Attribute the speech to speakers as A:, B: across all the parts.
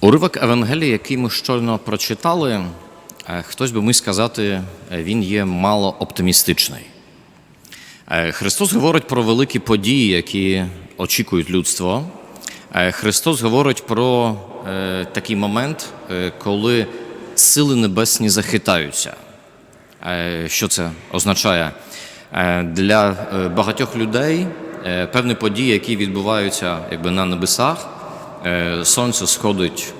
A: Уривок Евангелії, який ми щойно прочитали, е, хтось би міг сказати, е, він є мало оптимістичний. Е, Христос говорить про великі події, які очікують людство. Христос говорить про такий момент, коли сили небесні захитаються. Що це означає? Для багатьох людей певні події, які відбуваються якби, на небесах, сонце сходить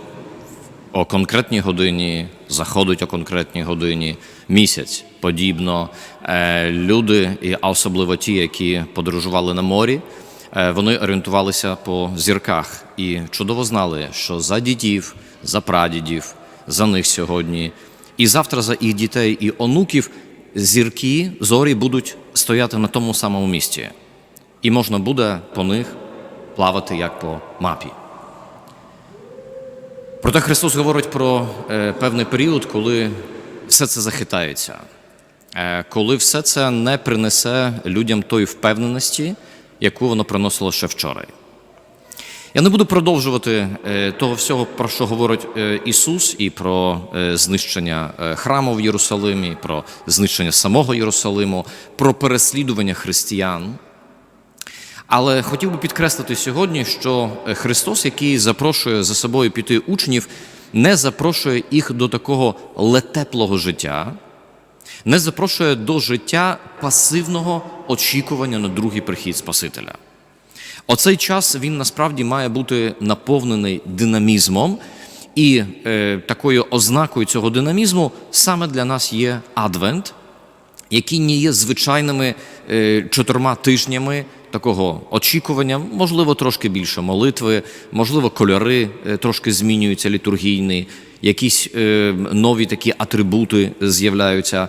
A: о конкретній годині, заходить о конкретній годині, місяць подібно. Е, Люди, а особливо ті, які подорожували на морі, е, вони орієнтувалися по зірках і чудово знали, що за дідів, за прадідів, за них сьогодні, і завтра за їх дітей і онуків зірки, зорі будуть стояти на тому самому місці. І можна буде по них плавати як по мапі. Проте Христос говорить про е, певний період, коли все це захитається, е, коли все це не принесе людям тої впевненості, яку воно приносило ще вчора. Я не буду продовжувати е, того всього, про що говорить Ісус, і про знищення храму в Єрусалимі, про знищення самого Єрусалиму, про переслідування християн. Але хотів би підкреслити сьогодні, що Христос, який запрошує за собою піти учнів, не запрошує їх до такого летеплого життя, не запрошує до життя пасивного очікування на другий прихід Спасителя. Оцей час він насправді має бути наповнений динамізмом, і е, такою ознакою цього динамізму саме для нас є адвент, які не є звичайними е, чотирма тижнями такого очікування, можливо, трошки більше молитви, можливо, кольори е, трошки змінюються літургійні, якісь е, нові такі атрибути з'являються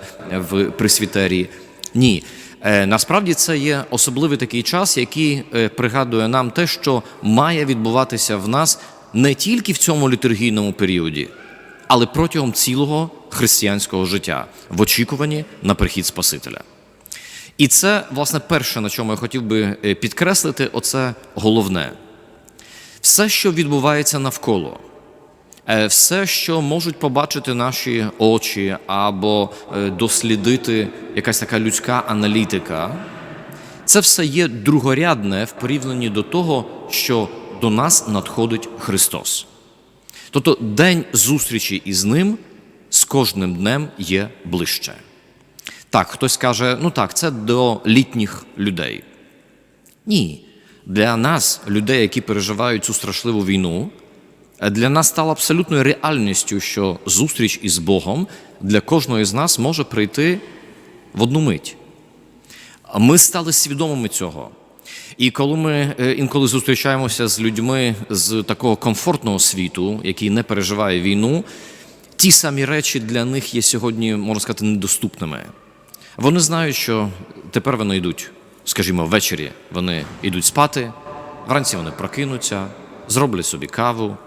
A: в присвітерії. Ні. Е, Насправді це є особливий такий час, який е, пригадує нам те, що має відбуватися в нас не тільки в цьому літургійному періоді, але протягом цілого християнського життя в очікуванні на прихід Спасителя. І це, власне, перше, на чому я хотів би е, підкреслити, оце головне. Все, що відбувається навколо, е, все, що можуть побачити наші очі або е, дослідити якась така людська аналітика, це все є другорядне в порівнянні до того, що до нас надходить Христос. Тобто день зустрічі із ним з кожним днем є ближче. Так, хтось каже, ну так, це до літніх людей. Ні. Для нас, людей, які переживають цю страшливу війну, для нас стало абсолютною реальністю, що зустріч із Богом для кожного з нас може прийти в одну мить. Ми стали свідомими цього. І коли ми е, інколи зустрічаємося з людьми з такого комфортного світу, який не переживає війну, ті самі речі для них є сьогодні, можна сказати, недоступними. Вони знають, що тепер вони йдуть, скажімо, ввечері вони йдуть спати, вранці вони прокинуться, зроблять собі каву.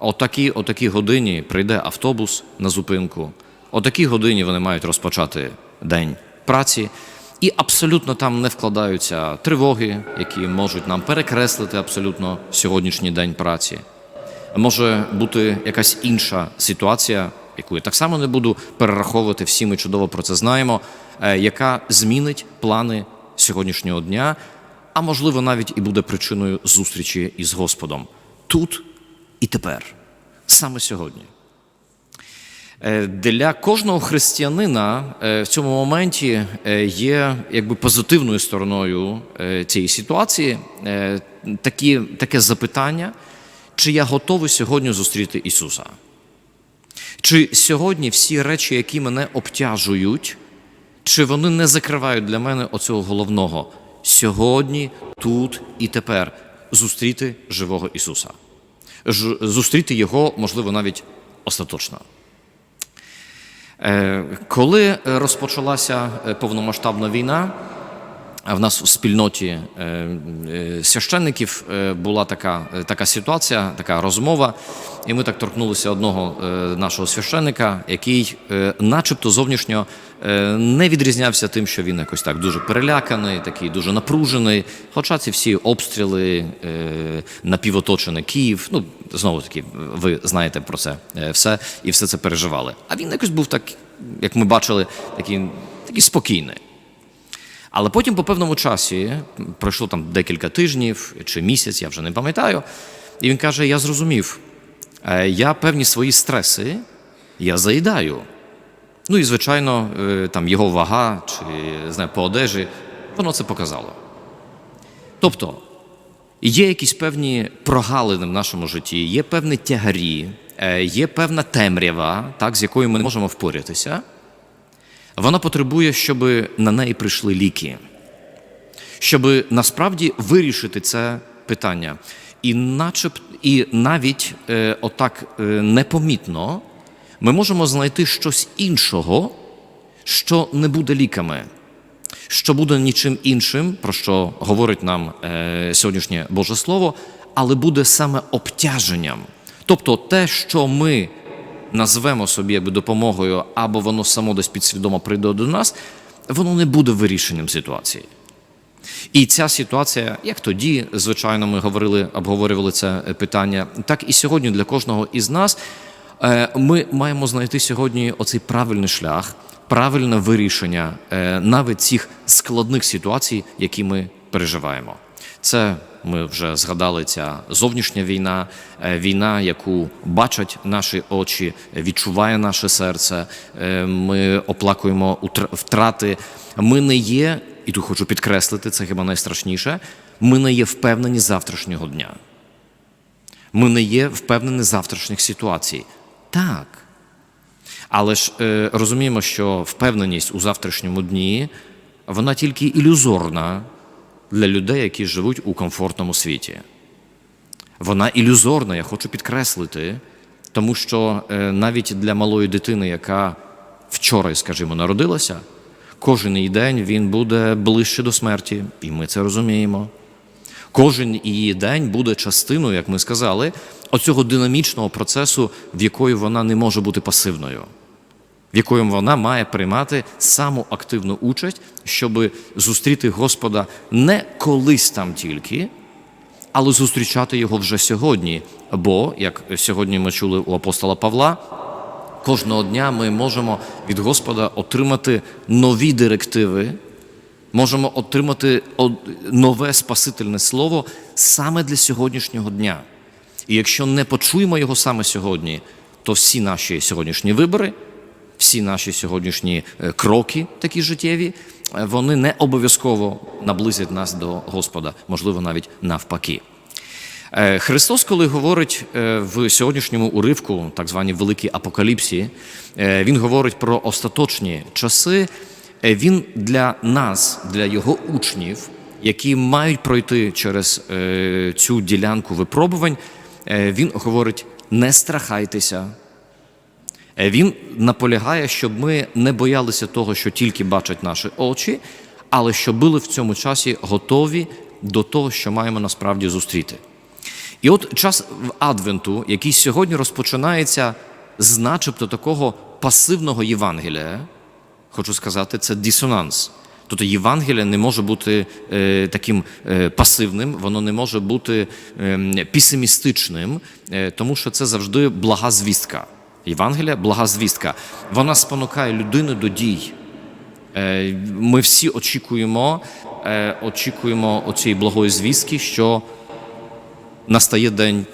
A: О такій, о такій годині прийде автобус на зупинку. О такій годині вони мають розпочати день праці. І абсолютно там не вкладаються тривоги, які можуть нам перекреслити абсолютно сьогоднішній день праці. Може бути якась інша ситуація, яку я так само не буду перераховувати, всі ми чудово про це знаємо, яка змінить плани сьогоднішнього дня, а можливо навіть і буде причиною зустрічі із Господом тут і тепер, саме сьогодні. Е, Для кожного християнина е, в цьому моменті е, є якби позитивною стороною е, цієї ситуації е, такі, таке запитання, чи я готовий сьогодні зустріти Ісуса? Чи сьогодні всі речі, які мене обтяжують, чи вони не закривають для мене оцього головного сьогодні, тут і тепер зустріти живого Ісуса? Ж- Зустріти Його, можливо, навіть остаточно. Е, Коли розпочалася е, повномасштабна війна, в нас у спільноті е, е, священників е, була така, така ситуація, така розмова, і ми так торкнулися одного нашого священника, який, начебто, зовнішньо не відрізнявся тим, що він якось так дуже переляканий, такий дуже напружений. Хоча ці всі обстріли, е, напівоточений Київ, ну знову таки, ви знаєте про це все і все це переживали. А він якось був так, як ми бачили, такий, такий спокійний. Але потім, по певному часі, пройшло там декілька тижнів чи місяць, я вже не пам'ятаю, і він каже: Я зрозумів, е, я певні свої стреси я заїдаю. Ну і, звичайно, е, там його вага чи не знаю, по одежі, воно це показало. Тобто, є якісь певні прогалини в нашому житті, є певні тягарі, е, є певна темрява, так, з якою ми не можемо впоратися. Вона потребує, щоб на неї прийшли ліки, щоб насправді вирішити це питання. І, начеб, і навіть е, отак е, непомітно ми можемо знайти щось іншого, що не буде ліками, що буде нічим іншим, про що говорить нам е, сьогоднішнє Боже Слово, але буде саме обтяженням. Тобто те, що ми назвемо собі якби допомогою, або воно само десь підсвідомо прийде до нас, воно не буде вирішенням ситуації. І ця ситуація, як тоді, звичайно, ми говорили, обговорювали це питання, так і сьогодні для кожного із нас е, ми маємо знайти сьогодні оцей правильний шлях, правильне вирішення е, навіть цих складних ситуацій, які ми переживаємо. Це ми вже згадали ця зовнішня війна, е, війна, яку бачать наші очі, відчуває наше серце. Е, Ми оплакуємо втрати. Ми не є, і тут хочу підкреслити, це хіба найстрашніше. Ми не є впевнені завтрашнього дня. Ми не є впевнені завтрашніх ситуацій. Так. Але ж е, розуміємо, що впевненість у завтрашньому дні вона тільки ілюзорна для людей, які живуть у комфортному світі. Вона ілюзорна, я хочу підкреслити, тому що е, навіть для малої дитини, яка вчора, скажімо, народилася, кожен день він буде ближче до смерті, і ми це розуміємо. Кожен її день буде частиною, як ми сказали, оцього динамічного процесу, в якої вона не може бути пасивною в якої вона має приймати саму активну участь, щоб зустріти Господа не колись там тільки, але зустрічати його вже сьогодні. Бо, як сьогодні ми чули у апостола Павла, кожного дня ми можемо від Господа отримати нові директиви, можемо отримати нове спасительне слово саме для сьогоднішнього дня. І якщо не почуємо його саме сьогодні, то всі наші сьогоднішні вибори, всі наші сьогоднішні е, кроки, такі життєві, е, вони не обов'язково наблизять нас до Господа, можливо, навіть навпаки. Е, Христос, коли говорить в сьогоднішньому уривку, так званій великій апокаліпсі, Він говорить про остаточні часи. Він для нас, для його учнів, які мають пройти через цю ділянку випробувань, він говорить: не страхайтеся. Е, Він наполягає, щоб ми не боялися того, що тільки бачать наші очі, але щоб були в цьому часі готові до того, що маємо насправді зустріти. І от час в Адвенту, який сьогодні розпочинається з начебто такого пасивного Євангелія, хочу сказати, це дисонанс. Тобто Євангелія не може бути е, таким е, пасивним, воно не може бути е, песимістичним, е, тому що це завжди блага звістка. Євангелія блага звістка. Вона спонукає людину до дій. Е, Ми всі очікуємо, е, очікуємо оцієї благої звістки, що настає день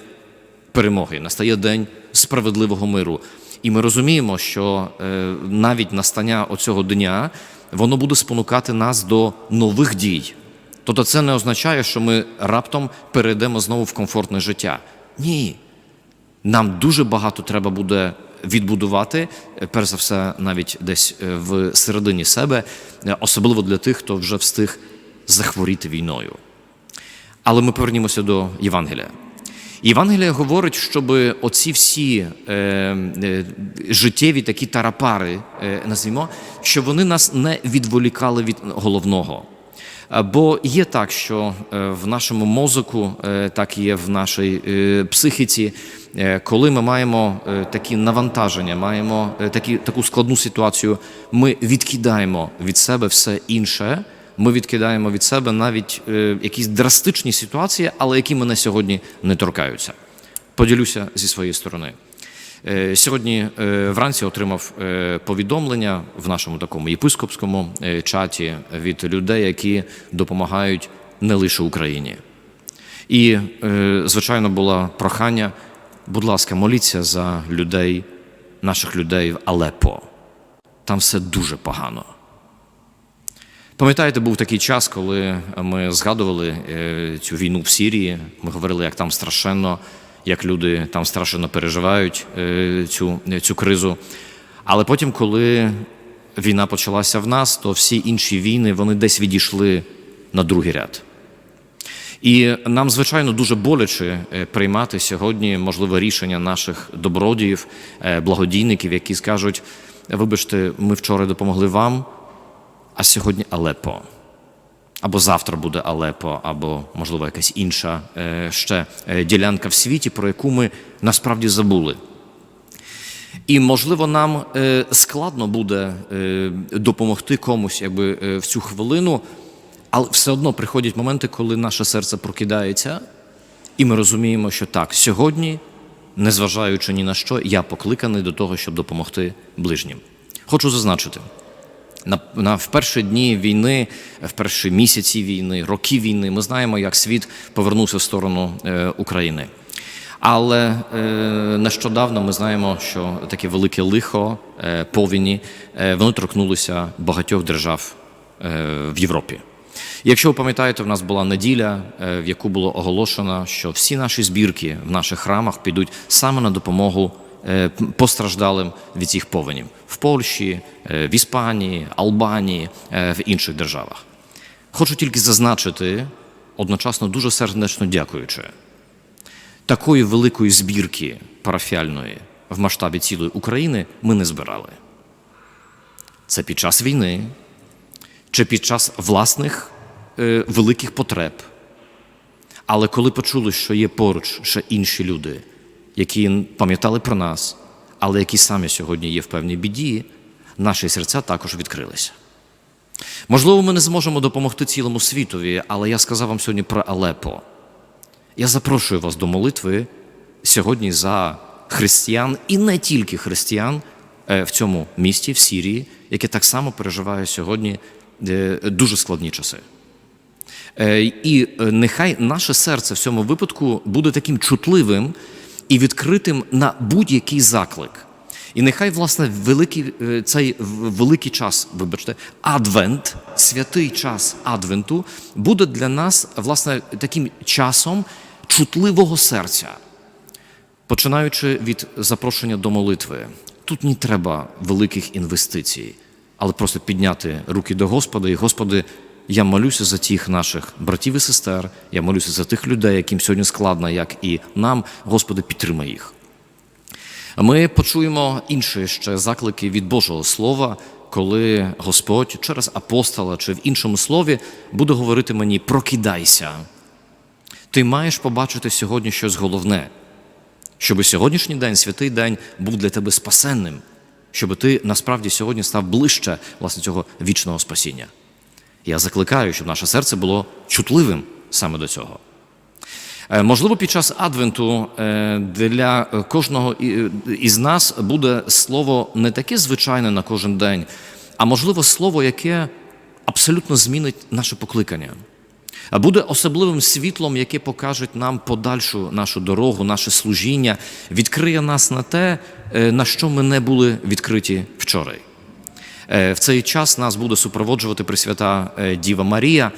A: перемоги, настає день справедливого миру. І ми розуміємо, що е, навіть настання оцього дня воно буде спонукати нас до нових дій. Тобто це не означає, що ми раптом перейдемо знову в комфортне життя. Ні. Нам дуже багато треба буде відбудувати, перш за все, навіть десь е, в середині себе, е, особливо для тих, хто вже встиг захворіти війною. Але ми повернімося до Євангелія. Євангелія говорить, щоб оці всі е, е, життєві такі тарапари, е, назвімо, щоб вони нас не відволікали від головного. Бо є так, що е, в нашому мозоку, е, так і є в нашій е, психіці, коли ми маємо такі навантаження, маємо такі, таку складну ситуацію, ми відкидаємо від себе все інше. Ми відкидаємо від себе навіть якісь драстичні ситуації, але які мене сьогодні не торкаються. Поділюся зі своєї сторони. Е, Сьогодні е, вранці отримав е, повідомлення в нашому такому єпископському чаті від людей, які допомагають не лише Україні. І, звичайно, було прохання, будь ласка, моліться за людей, наших людей в Алепо. Там все дуже погано. Пам'ятаєте, був такий час, коли ми згадували цю війну в Сирії. Ми говорили, як там страшенно, як люди там страшенно переживають е, цю, цю кризу. Але потім, коли війна почалася в нас, то всі інші війни вони десь відійшли на другий ряд. І нам, звичайно, дуже боляче е, приймати сьогодні, можливо, рішення наших добродіїв, е, благодійників, які скажуть: вибачте, ми вчора допомогли вам, а сьогодні Алепо. Або завтра буде Алепо, або, можливо, якась інша е, ще е, ділянка в світі, про яку ми насправді забули. І, можливо, нам е, складно буде допомогти комусь якби, в цю хвилину, але все одно приходять моменти, коли наше серце прокидається, і ми розуміємо, що так, сьогодні, незважаючи ні на що, я покликаний до того, щоб допомогти ближнім. Хочу зазначити. На, на в перші дні війни, в перші місяці війни, роки війни, ми знаємо, як світ повернувся в сторону е, України. Але е, нещодавно ми знаємо, що таке велике лихо е, повіні е, вони торкнулися багатьох держав е, в Європі. Якщо ви пам'ятаєте, в нас була неділя, е, в яку було оголошено, що всі наші збірки в наших храмах підуть саме на допомогу постраждалим від цих повенів в Польщі, е, в Іспанії, Албанії, е, в інших державах. Хочу тільки зазначити, одночасно дуже сердечно дякуючи такої великої збірки парафіальної в масштабі цілої України ми не збирали. Це під час війни чи під час власних е, великих потреб. Але коли почули, що є поруч ще інші люди, які пам'ятали про нас, але які самі сьогодні є в певній біді, наші серця також відкрилися. Можливо, ми не зможемо допомогти цілому світові, але я сказав вам сьогодні про Алепо. Я запрошую вас до молитви сьогодні за християн і не тільки християн е, в цьому місті, в Сірії, яке так само переживає сьогодні е, дуже складні часи. Е, І нехай наше серце в цьому випадку буде таким чутливим і відкритим на будь-який заклик. І нехай, власне, великий, е, цей великий час, вибачте, адвент, святий час адвенту, буде для нас, власне, таким часом чутливого серця, починаючи від запрошення до молитви. Тут не треба великих інвестицій, але просто підняти руки до Господа і Господи, я молюся за тих наших братів і сестер, я молюся за тих людей, яким сьогодні складно, як і нам. Господи, підтримай їх. Ми почуємо інші ще заклики від Божого Слова, коли Господь через апостола чи в іншому слові буде говорити мені: прокидайся. Ти маєш побачити сьогодні щось головне, щоб сьогоднішній день, святий день, був для тебе спасенним, щоб ти насправді сьогодні став ближче власне цього вічного спасіння. Я закликаю, щоб наше серце було чутливим саме до цього. Е, Можливо, під час адвенту е, для кожного із нас буде слово не таке звичайне на кожен день, а можливо слово, яке абсолютно змінить наше покликання. Буде особливим світлом, яке покаже нам подальшу нашу дорогу, наше служіння, відкриє нас на те, е, на що ми не були відкриті вчора. Е, В цей час нас буде супроводжувати Пресвята е, Діва Марія,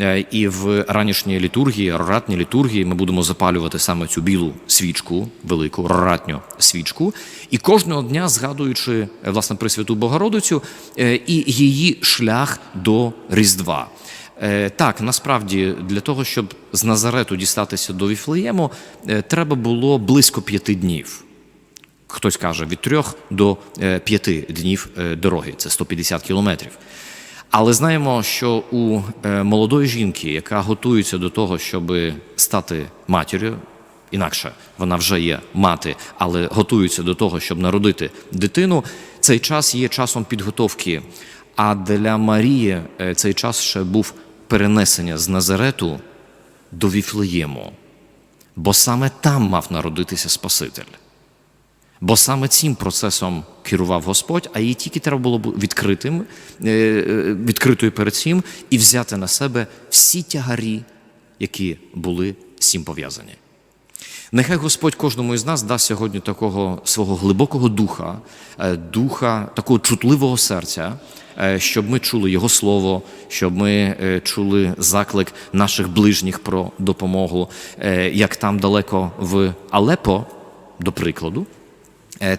A: е, і в ранішній літургії, роратній літургії, ми будемо запалювати саме цю білу свічку, велику роратню свічку, і кожного дня згадуючи власне Пресвяту Богородицю і її шлях до Різдва. Так, насправді для того, щоб з Назарету дістатися до Віфлеєму, треба було близько п'яти днів хтось каже від трьох до е, п'яти днів е, дороги, це 150 кілометрів. Але знаємо, що у е, молодої жінки, яка готується до того, щоб стати матір'ю, інакше вона вже є мати, але готується до того, щоб народити дитину, цей час є часом підготовки. А для Марії цей час ще був перенесення з Назарету до Віфлеєму, бо саме там мав народитися Спаситель. Бо саме цим процесом керував Господь, а їй тільки треба було відкритим, е, е, відкритою перед цим і взяти на себе всі тягарі, які були цим пов'язані. Нехай Господь кожному із нас дасть сьогодні такого свого глибокого духа, е, духа такого чутливого серця, щоб ми чули Його слово, щоб ми чули заклик наших ближніх про допомогу, як там далеко в Алепо, до прикладу,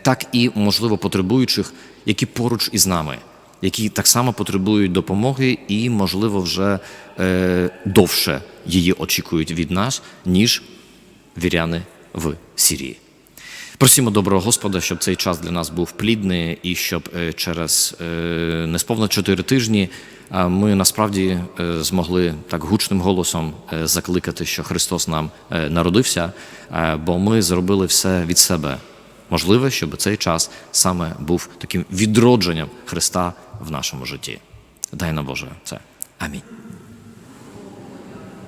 A: так і, можливо, потребуючих, які поруч із нами, які так само потребують допомоги і, можливо, вже е, довше її очікують від нас, ніж віряни в Сирії. Просимо доброго Господа, щоб цей час для нас був плідний і щоб е, через е, несповно чотири тижні ми насправді е, змогли так гучним голосом е, закликати, що Христос нам е, народився, е, бо ми зробили все від себе. Можливе, щоб цей час саме був таким відродженням Христа в нашому житті. Дай нам Боже це. Амінь.